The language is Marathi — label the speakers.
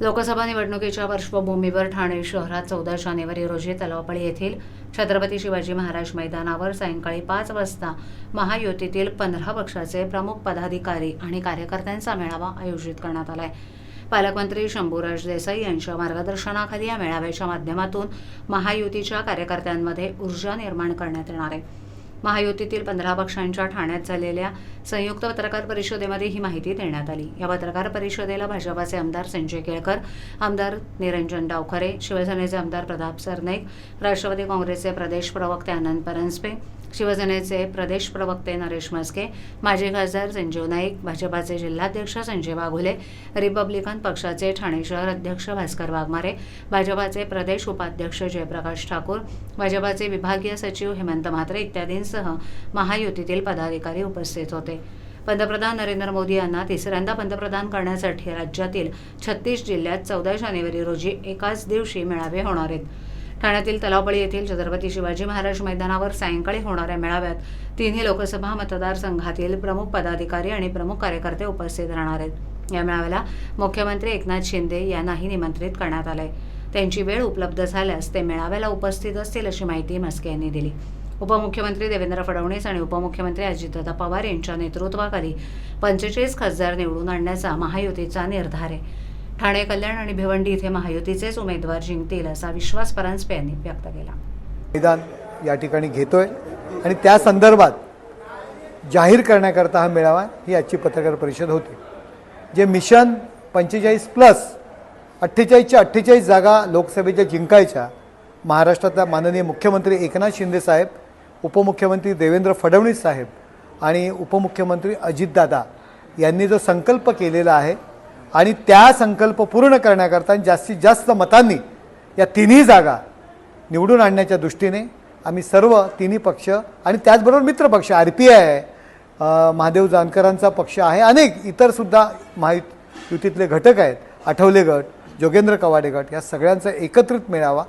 Speaker 1: लोकसभा निवडणुकीच्या पार्श्वभूमीवर ठाणे शहरात चौदा जानेवारी रोजी तलावपळी येथील छत्रपती शिवाजी महाराज मैदानावर सायंकाळी पाच वाजता महायुतीतील पंधरा पक्षाचे प्रमुख पदाधिकारी आणि कार्यकर्त्यांचा मेळावा आयोजित करण्यात आला आहे पालकमंत्री शंभूराज देसाई यांच्या मार्गदर्शनाखाली या मेळाव्याच्या माध्यमातून महायुतीच्या कार्यकर्त्यांमध्ये ऊर्जा निर्माण करण्यात येणार आहे. महायुतीतील पंधरा पक्षांच्या ठाण्यात झालेल्या संयुक्त पत्रकार परिषदेमध्ये ही माहिती देण्यात आली. या पत्रकार परिषदेला भाजपाचे आमदार संजय केळकर आमदार निरंजन डावखरे शिवसेनेचे आमदार प्रताप सरनाईक राष्ट्रवादी काँग्रेसचे प्रदेश प्रवक्ते आनंद परांजपे शिवसेनेचे प्रदेश प्रवक्ते नरेश म्हस्के माजी खासदार संजीव नाईक भाजपाचे जिल्हाध्यक्ष संजय वाघुले रिपब्लिकन पक्षाचे ठाणे शहर अध्यक्ष भास्कर वाघमारे भाजपाचे प्रदेश उपाध्यक्ष जयप्रकाश ठाकूर भाजपाचे विभागीय सचिव हेमंत म्हात्रे इत्यादींसह महायुतीतील पदाधिकारी उपस्थित होते. पंतप्रधान नरेंद्र मोदी यांना तिसऱ्यांदा पंतप्रधान करण्यासाठी राज्यातील छत्तीस जिल्ह्यात चौदा जानेवारी रोजी एकाच दिवशी मेळावे होणार आहेत. ठाण्यातील तलावपळी येथील छत्रपती शिवाजी महाराज मैदानावर सायंकाळी होणाऱ्या मेळाव्यात तिन्ही लोकसभा मतदारसंघातील प्रमुख पदाधिकारी आणि प्रमुख कार्यकर्ते उपस्थित राहणार आहेत. या मेळाव्याला मुख्यमंत्री एकनाथ शिंदे यांनाही निमंत्रित करण्यात आलंय. त्यांची वेळ उपलब्ध झाल्यास ते मेळाव्याला उपस्थित असतील अशी माहिती म्हस्के यांनी दिली. उपमुख्यमंत्री देवेंद्र फडणवीस आणि उपमुख्यमंत्री अजितदादा पवार यांच्या नेतृत्वाखाली पंचेचाळीस खासदार निवडून आणण्याचा महायुतीचा निर्धार आहे. ठाणे कल्याण आणि भिवंडी इथे महायुतीचेच उमेदवार जिंकतील असा विश्वास परांजपे यांनी व्यक्त केला.
Speaker 2: मैदान या ठिकाणी घेतोय आणि त्या संदर्भात जाहीर करण्याकरता हा मेळावा ही आजची पत्रकार परिषद होती. जे मिशन पंचेचाळीस प्लस अठ्ठेचाळीसच्या अठ्ठेचाळीस जागा लोकसभेच्या जिंकायच्या महाराष्ट्रातल्या माननीय मुख्यमंत्री एकनाथ शिंदे साहेब उपमुख्यमंत्री देवेंद्र फडणवीस साहेब आणि उपमुख्यमंत्री अजितदादा यांनी जो संकल्प केलेला आहे आणि त्या संकल्प पूर्ण करण्याकरता आणि जास्तीत जास्त मतांनी या तिन्ही जागा निवडून आणण्याच्या दृष्टीने आम्ही सर्व तिन्ही पक्ष आणि त्याचबरोबर मित्रपक्ष आर पी आय आहे महादेव जानकरांचा पक्ष आहे अनेक इतरसुद्धा महायुतीतले घटक आहेत आठवले गट जोगेंद्र कवाडे गट या सगळ्यांचा एकत्रित मेळावा